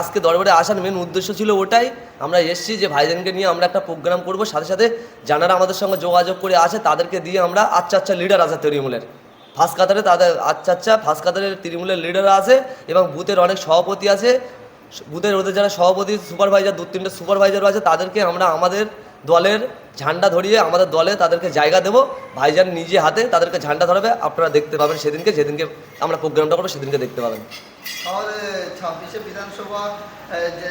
আজকে দরবারে আসার মেন উদ্দেশ্য ছিল ওটাই। আমরা এসেছি যে ভাইজানকে নিয়ে আমরা একটা প্রোগ্রাম করব, সাথে সাথে যারা আমাদের সঙ্গে যোগাযোগ করে আসে, তাদেরকে দিয়ে আমরা আচ্ছা আচ্ছা লিডার আছে তৃণমূলের। ফার্স্ট কাতারে তাদের আচ্ছা আচ্ছা ফার্স্ট কাতারের তৃণমূলের লিডার আছে এবং বুথের অনেক সভাপতি আছে। বুথের ওদের যারা সভাপতি সুপারভাইজার দু তিনটে সুপারভাইজারও আছে, তাদেরকে আমরা আমাদের দলের ঝান্ডা ধরিয়ে আমাদের দলে তাদেরকে জায়গা দেবো। ভাইজান নিজে হাতে তাদেরকে ঝান্ডা ধরাবে আপনারা দেখতে পাবেন সেদিনকে যেদিনকে আমরা প্রোগ্রামটা করব সেদিনকে দেখতে পাবেন। ছাব্বিশে বিধানসভা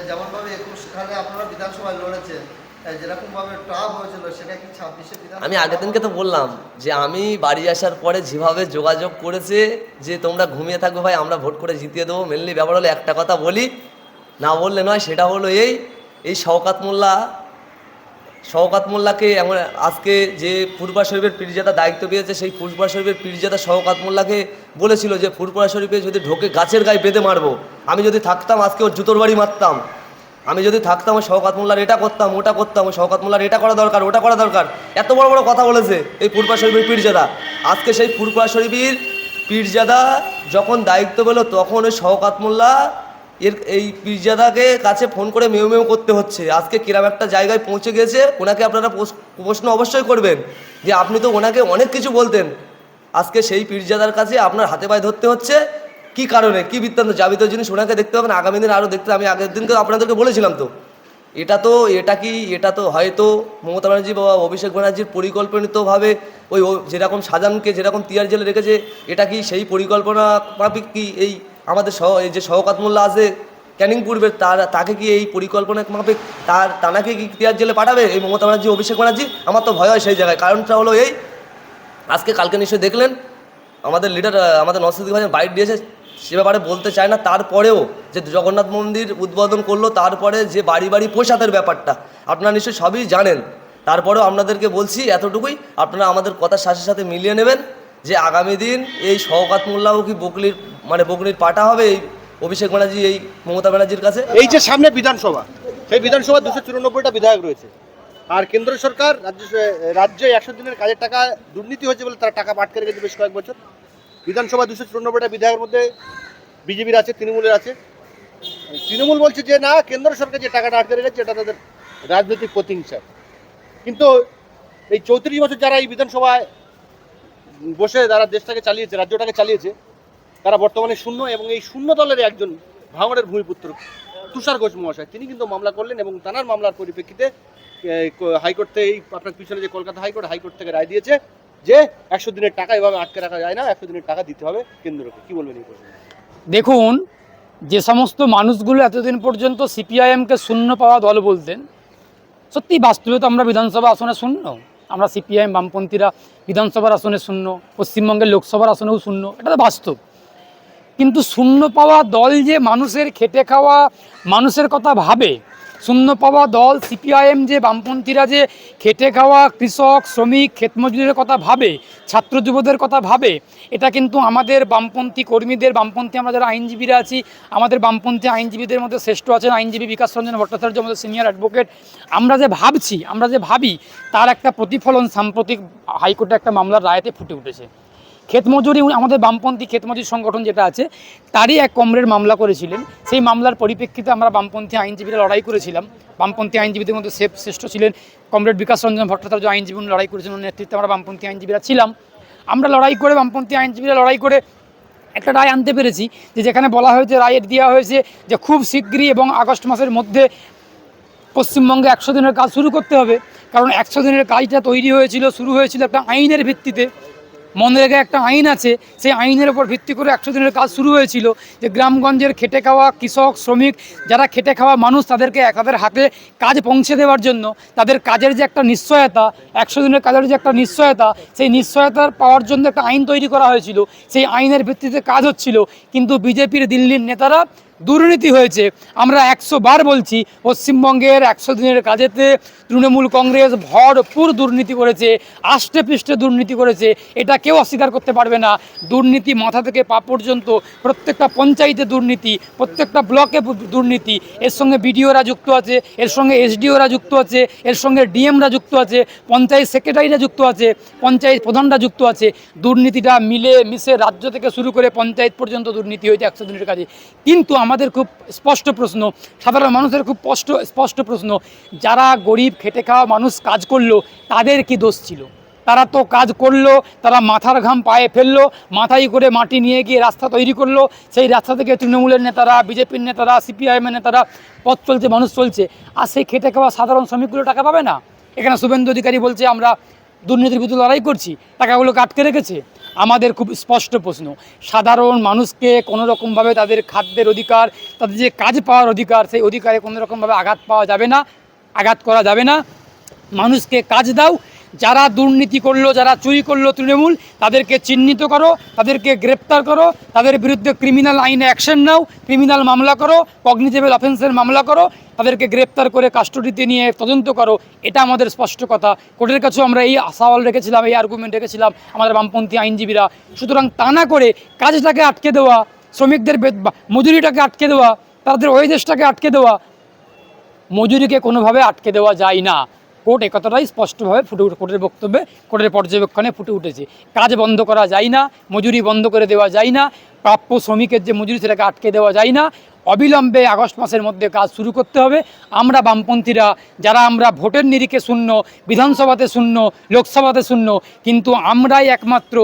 যেমনভাবে একুশ সালে আপনারা বিধানসভায় লড়েছেন আমি আগের দিনকে তো বললাম যে আমি বাড়ি আসার পরে যেভাবে যোগাযোগ করেছে যে তোমরা ঘুমিয়ে থাকবে ভাই আমরা ভোট করে জিতিয়ে দেবো। মেনলি ব্যাপার হলো একটা কথা বলি না বললে নয় সেটা হলো এই এই শওকাত মোল্লা শওকাত মোল্লাকে এমন আজকে যে ফুরবা শরীফের পীরজাদা দায়িত্ব পেয়েছে, সেই ফুরবা শরীফের পীরজাদা শওকাত মোল্লাকে বলেছিল যে ফুরবা শরীফে যদি ঢোকে গাছের গায়ে বেঁধে মারবো। আমি যদি থাকতাম, আজকে ওর জুতোর বাড়ি মারতাম। আমি যদি থাকতাম, ওই শওকাত মোল্লার এটা করতাম, ওটা করতাম, ওই শওকাত মোল্লার এটা করা দরকার, ওটা করা দরকার। এত বড় বড় কথা বলেছে এই ফুরবা শরীফের পীরজাদা। আজকে সেই ফুরবা শরীফের পীরজাদা যখন দায়িত্ব পেল, তখন ওই শওকাত মোল্লা এর এই পীরজাদাকে কাছে ফোন করে মেউ মেউ করতে হচ্ছে। আজকে কিরাম একটা জায়গায় পৌঁছে গেছে, ওনাকে আপনারা প্রশ- প্রশ্ন অবশ্যই করবেন যে আপনি তো ওনাকে অনেক কিছু বলতেন। আজকে সেই পীরজাদার কাছে আপনার হাতে পায়ে ধরতে হচ্ছে। কি কারণে? কি বৃত্তান্ত? যাবিত জিনিস ওনাকে দেখতে পাবেন আগামী দিন আরও দেখতে আমি আগের দিনকে আপনাদেরকে বলেছিলাম তো। এটা তো, এটা কি, এটা তো হয়তো মমতা ব্যানার্জি বা অভিষেক ব্যানার্জির পরিকল্পনিতভাবে ওই যেরকম সাজানকে যেরকম তিয়ার জেলে রেখেছে, এটা কি সেই পরিকল্পনা মাফিক কি এই আমাদের সহ, এই যে শওকাত মোল্লা আছে ক্যানিং পূর্বের তার, তাকে কি এই পরিকল্পনা মাফিক, তার, তানাকে কি তিয়ার জেলে পাঠাবে? এই মমতা ব্যানার্জি, অভিষেক ব্যানার্জি, আমার তো ভয় হয় সেই জায়গায়। কারণটা হলো এই, আজকে কালকে নিশ্চয়ই দেখলেন, আমাদের লিডার আমাদের নসিদ্দিক ভাই বাইট দিয়েছে, সে ব্যাপারে বলতে চায় না। তারপরেও যে জগন্নাথ মন্দির উদ্বোধন করল, তারপরে যে বাড়ি বাড়ি প্রসাদের ব্যাপারটা, আপনারা নিশ্চয়ই সবই জানেন। তারপরেও আপনাদেরকে বলছি, এতটুকুই, আপনারা আমাদের কথার সাথে সাথে মিলিয়ে নেবেন। যে আগামী দিন এই শওকাত মোল্লাও কি বকলির মানে বকলির পাটা হবে এই অভিষেক ব্যানার্জি, এই মমতা ব্যানার্জির কাছে? এই যে সামনে বিধানসভা, সেই বিধানসভা দুশো চুরানব্বইটা বিধায়ক রয়েছে। আর কেন্দ্র সরকার রাজ্য, রাজ্যে একশো দিনের কাজের টাকা দুর্নীতি হয়েছে বলে তারা টাকা আটকে রেখেছে বেশ কয়েক বছর। বিধানসভা দুশো চুরানব্বইটা বিধায়কের মধ্যে বিজেপির আছে, তৃণমূলের আছে। তৃণমূল বলছে যে, না, কেন্দ্র সরকার যে টাকাটা আটকে রেখেছে, এটা তাদের রাজনৈতিক প্রতিহিংসা। কিন্তু এই চৌত্রিশ বছর যারা এই বিধানসভায় বসে যারা দেশটাকে চালিয়েছে, রাজ্যটাকে চালিয়েছে, তারা বর্তমানে শূন্য এবং এই শূন্য দলের একজন ভাঙড়ের ভূমিপুত্র তুষার ঘোষ মহাশয়। তিনি কিন্তু মামলা করলেন এবং তানার মামলার পরিপ্রেক্ষিতে হাইকোর্ট থেকে এই আপনার পিছনে যে কলকাতা হাইকোর্ট হাইকোর্ট থেকে রায় দিয়েছে যে একশো দিনের টাকা এভাবে আটকে রাখা যায় না, একশো দিনের টাকা দিতে হবে কেন্দ্রকে। কি বলবেন এই প্রশ্নে? দেখুন, যে সমস্ত মানুষগুলো এতদিন পর্যন্ত সিপিআইএমকে শূন্য পাওয়া দল বলতেন সত্যি বাস্তবে তো আমরা বিধানসভা আসনে শূন্য। আমরা সিপিআইএম বামপন্থীরা বিধানসভার আসনে শূন্য, পশ্চিমবঙ্গের লোকসভার আসনেও শূন্য, এটা তো বাস্তব। কিন্তু শূন্য পাওয়া দল যে মানুষের খেটে খাওয়া, মানুষের কথা ভাবে শূন্য পাওয়া দল সিপিআইএম যে বামপন্থীরা যে খেটে খাওয়া কৃষক, শ্রমিক ক্ষেতমজুরের কথা ভাবে, ছাত্র যুবদের কথা ভাবে, এটা কিন্তু আমাদের বামপন্থী কর্মীদের, বামপন্থী আমরা যারা আইনজীবীরা আছি, আমাদের বামপন্থী আইনজীবীদের মধ্যে শ্রেষ্ঠ আছেন আইনজীবী বিকাশ রঞ্জন ভট্টাচার্য, আমাদের সিনিয়র অ্যাডভোকেট আমরা যে ভাবছি, আমরা যে ভাবি, তার একটা প্রতিফলন সাম্প্রতিক হাইকোর্টে একটা মামলার রায়তে ফুটে উঠেছে। ক্ষেতমজুরি আমাদের বামপন্থী ক্ষেতমজুরি সংগঠন যেটা আছে, তারই এক কমরেড মামলা করেছিলেন। সেই মামলার পরিপ্রেক্ষিতে আমরা বামপন্থী আইনজীবীরা লড়াই করেছিলাম। বামপন্থী আইনজীবীদের মধ্যে সে শ্রেষ্ঠ ছিলেন কমরেড বিকাশ রঞ্জন ভট্টাচার্য, আইনজীবী লড়াই করেছিলেন নেতৃত্বে আমরা বামপন্থী আইনজীবীরা ছিলাম। আমরা লড়াই করে বামপন্থী আইনজীবীরা লড়াই করে একটা রায় আনতে পেরেছি যে যেখানে বলা হয়েছে, রায়ের দেওয়া হয়েছে যে খুব শীঘ্রই এবং আগস্ট মাসের মধ্যে পশ্চিমবঙ্গে একশো দিনের কাজ শুরু করতে হবে। কারণ একশো দিনের কাজটা তৈরি হয়েছিল, শুরু হয়েছিল একটা আইনের ভিত্তিতে। মনরেগা একটা আইন আছে, সেই আইনের উপর ভিত্তি করে একশো দিনের কাজ শুরু হয়েছিল যে গ্রামগঞ্জের খেটে খাওয়া কৃষক, শ্রমিক যারা খেটে খাওয়া মানুষ তাদেরকে তাদের হাতে কাজ পৌঁছে দেওয়ার জন্য তাদের কাজের যে একটা নিশ্চয়তা, একশো দিনের কাজের যে একটা নিশ্চয়তা, সেই নিশ্চয়তার পাওয়ার জন্য একটা আইন তৈরি করা হয়েছিল। সেই আইনের ভিত্তিতে কাজ হচ্ছিল। কিন্তু বিজেপির দিল্লির নেতারা দুর্নীতি হয়েছে। আমরা একশো বার বলছি, পশ্চিমবঙ্গের একশো দিনের কাজেতে তৃণমূল কংগ্রেস ভরপুর দুর্নীতি করেছে আষ্টে পৃষ্ঠে দুর্নীতি করেছে, এটা কেউ অস্বীকার করতে পারবে না। দুর্নীতি মাথা থেকে পা পর্যন্ত প্রত্যেকটা পঞ্চায়েতে দুর্নীতি, প্রত্যেকটা ব্লকে দুর্নীতি। এর সঙ্গে বিডিওরা যুক্ত আছে, এর সঙ্গে এসডিওরা যুক্ত আছে, এর সঙ্গে ডিএমরা যুক্ত আছে, পঞ্চায়েত সেক্রেটারিরা যুক্ত আছে, পঞ্চায়েত প্রধানরা যুক্ত আছে। দুর্নীতিটা মিলে মিশে রাজ্য থেকে শুরু করে পঞ্চায়েত পর্যন্ত দুর্নীতি হয়েছে একশো দিনের কাজে। কিন্তু আমাদের খুব স্পষ্ট প্রশ্ন, সাধারণ মানুষের খুব স্পষ্ট স্পষ্ট প্রশ্ন, যারা গরিব খেটে খাওয়া মানুষ কাজ করল, তাদের কি দোষ ছিল? তারা তো কাজ করল, তারা মাথার ঘাম পায়ে ফেলল, মাথায় করে মাটি নিয়ে গিয়ে রাস্তা তৈরি করল, সেই রাস্তা থেকে তৃণমূলের নেতারা, বিজেপির নেতারা, সিপিআইএমের নেতারা পথ চলছে, মানুষ চলছে। আর সেই খেটে খাওয়া সাধারণ শ্রমিকগুলো টাকা পাবে না? এখানে শুভেন্দু অধিকারী বলছে, আমরা দুর্নীতির বিরুদ্ধে লড়াই করছি টাকাগুলোকে আটকে রেখেছে। আমাদের খুব স্পষ্ট প্রশ্ন, সাধারণ মানুষকে কোনো রকমভাবে তাদের খাদ্যের অধিকার, তাদের যে কাজ পাওয়ার অধিকার, সেই অধিকারে কোনো রকমভাবে আঘাত পাওয়া যাবে না, আঘাত করা যাবে না। মানুষকে কাজ দাও যারা দুর্নীতি করল, যারা চুরি করল তৃণমূল, তাদেরকে চিহ্নিত করো, তাদেরকে গ্রেপ্তার করো, তাদের বিরুদ্ধে ক্রিমিনাল আইনে অ্যাকশন নাও ক্রিমিনাল মামলা করো কগনিজেবল অফেন্সের মামলা করো, তাদেরকে গ্রেপ্তার করে কাস্টডিতে নিয়ে তদন্ত করো। এটা আমাদের স্পষ্ট কথা। কোর্টের কাছেও আমরা এই আশাওয়াল রেখেছিলাম, এই আর্গুমেন্ট রেখেছিলাম আমাদের বামপন্থী আইনজীবীরা। সুতরাং তা না করে কাজটাকে আটকে দেওয়া, শ্রমিকদের মজুরিটাকে আটকে দেওয়া, তাদের ওয়েজেসটাকে আটকে দেওয়া, মজুরিকে কোনোভাবে আটকে দেওয়া যায় না। কোর্ট একথাটাই স্পষ্টভাবে ফুটে উঠে কোর্টের বক্তব্যে, কোর্টের পর্যবেক্ষণে ফুটে উঠেছে। কাজ বন্ধ করা যায় না, মজুরি বন্ধ করে দেওয়া যায় না, প্রাপ্য শ্রমিকের যে মজুরি সেটাকে আটকে দেওয়া যায় না অবিলম্বে আগস্ট মাসের মধ্যে কাজ শুরু করতে হবে। আমরা বামপন্থীরা, যারা আমরা ভোটের নিরিখে শূন্য, বিধানসভাতে শূন্য, লোকসভাতে শূন্য, কিন্তু আমরাই একমাত্র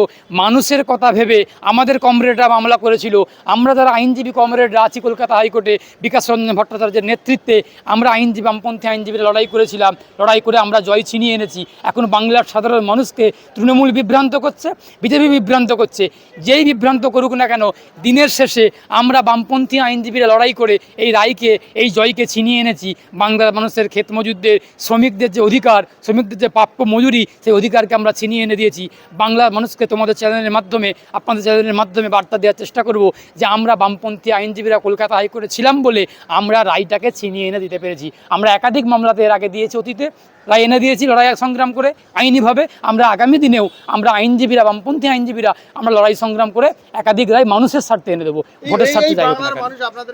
মানুষের কথা ভেবে আমাদের কমরেডরা মামলা করেছিল। আমরা যারা আইনজীবী কমরেডরা আছি কলকাতা হাইকোর্টে, বিকাশ রঞ্জন ভট্টাচার্যের নেতৃত্বে, আমরা আইনজীবী, বামপন্থী আইনজীবীরা লড়াই করেছিলাম। লড়াই করে আমরা জয় ছিনিয়ে এনেছি। এখন বাংলার সাধারণ মানুষকে তৃণমূল বিভ্রান্ত করছে, বিজেপি বিভ্রান্ত করছে। যেই বিভ্রান্ত করুক না কেন, দিনের শেষে আমরা বামপন্থী আইনজীবীরা লড়াই করে এই রায়কে এই জয়কে ছিনিয়ে এনেছি। বাংলার মানুষের ক্ষেত মজুরদের শ্রমিকদের যে অধিকার শ্রমিকদের যে প্রাপ্য মজুরি সেই অধিকারকে আমরা ছিনিয়ে এনে দিয়েছি। বাংলার মানুষকে তোমাদের চ্যানেলের মাধ্যমে আপনাদের চ্যানেলের মাধ্যমে বার্তা দেওয়ার চেষ্টা করব যে আমরা বামপন্থী আইনজীবীরা কলকাতা হাইকোর্টে ছিলাম বলে আমরা রায়টাকে ছিনিয়ে এনে দিতে পেরেছি। আমরা একাধিক মামলাতে এর আগে দিয়েছি অতীতে রায় এনে দিয়েছি লড়াই সংগ্রাম করে। আইনিভাবে আমরা আগামী দিনেও আমরা আইনজীবীরা বামপন্থী আইনজীবীরা আমরা লড়াই সংগ্রাম করে একাধিক রায় মানুষের স্বার্থে এনে দেবো। ভোটের স্বার্থে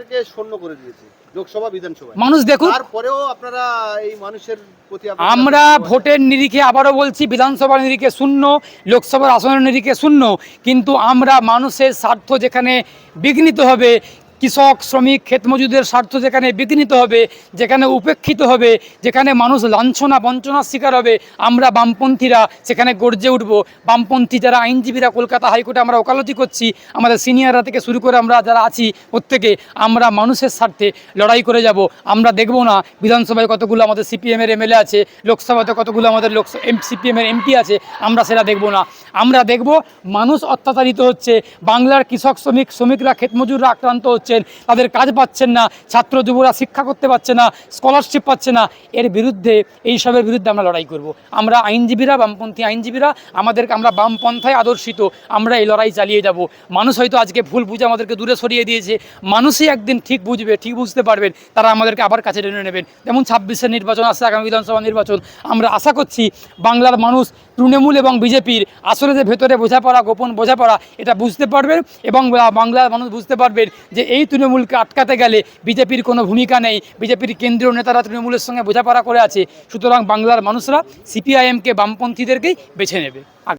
আপনাদেরকে শূন্য করে দিয়েছে লোকসভা বিধানসভা মানুষ দেখুন তারপরেও আপনারা এই মানুষের প্রতি আমরা ভোটের নিরিখে আবারও বলছি বিধানসভার নিরিখে শূন্য লোকসভার আসনের নিরিখে শূন্য কিন্তু আমরা মানুষের স্বার্থ যেখানে বিঘ্নিত হবে কৃষক, শ্রমিক ক্ষেতমজুদের স্বার্থ যেখানে বিঘ্নিত হবে, যেখানে উপেক্ষিত হবে, যেখানে মানুষ লাঞ্ছনা, বঞ্চনার শিকার হবে, আমরা বামপন্থীরা সেখানে গর্জে উঠব। বামপন্থী যারা আইনজীবীরা কলকাতা হাইকোর্টে আমরা ওকালতি করছি, আমাদের সিনিয়ররা থেকে শুরু করে আমরা যারা আছি প্রত্যেকে, আমরা মানুষের স্বার্থে লড়াই করে যাব। আমরা দেখব না বিধানসভায় কতগুলো আমাদের সিপিএমের এমএলএ আছে, লোকসভাতে কতগুলো আমাদের লোক সিপিএমের এমপি আছে, আমরা সেটা দেখব না। আমরা দেখব মানুষ অত্যাচারিত হচ্ছে, বাংলার কৃষক, শ্রমিক, শ্রমিকরা ক্ষেতমজুররা আক্রান্ত হচ্ছেন তাদের কাজ পাচ্ছেন না ছাত্র যুবরা শিক্ষা করতে পারছে না স্কলারশিপ পাচ্ছে না, এর বিরুদ্ধে এইসবের বিরুদ্ধে আমরা লড়াই করব। আমরা আইনজীবীরা, বামপন্থী আইনজীবীরা, আমাদেরকে আমরা বামপন্থায় আদর্শিত, আমরা এই লড়াই চালিয়ে যাব। মানুষ হয়তো আজকে ভুল বুঝে আমাদেরকে দূরে সরিয়ে দিয়েছে, মানুষই একদিন ঠিক বুঝবে, ঠিক বুঝতে পারবেন, তারা আমাদেরকে আবার কাছে টেনে নেবেন। যেমন ছাব্বিশের নির্বাচন আসছে আগামী বিধানসভা নির্বাচন, আমরা আশা করছি বাংলার মানুষ তৃণমূল এবং বিজেপির আসলে যে ভেতরে বোঝাপড়া, গোপন বোঝাপড়া, এটা বুঝতে পারবেন এবং বাংলার মানুষ বুঝতে পারবেন যে এই তৃণমূলকে আটকাতে গেলে বিজেপির কোনো ভূমিকা নেই। বিজেপির কেন্দ্রীয় নেতারা তৃণমূলের সঙ্গে বোঝাপড়া করে আছে। সুতরাং বাংলার মানুষরা সিপিআইএমকে বামপন্থীদেরকেই বেছে নেবে।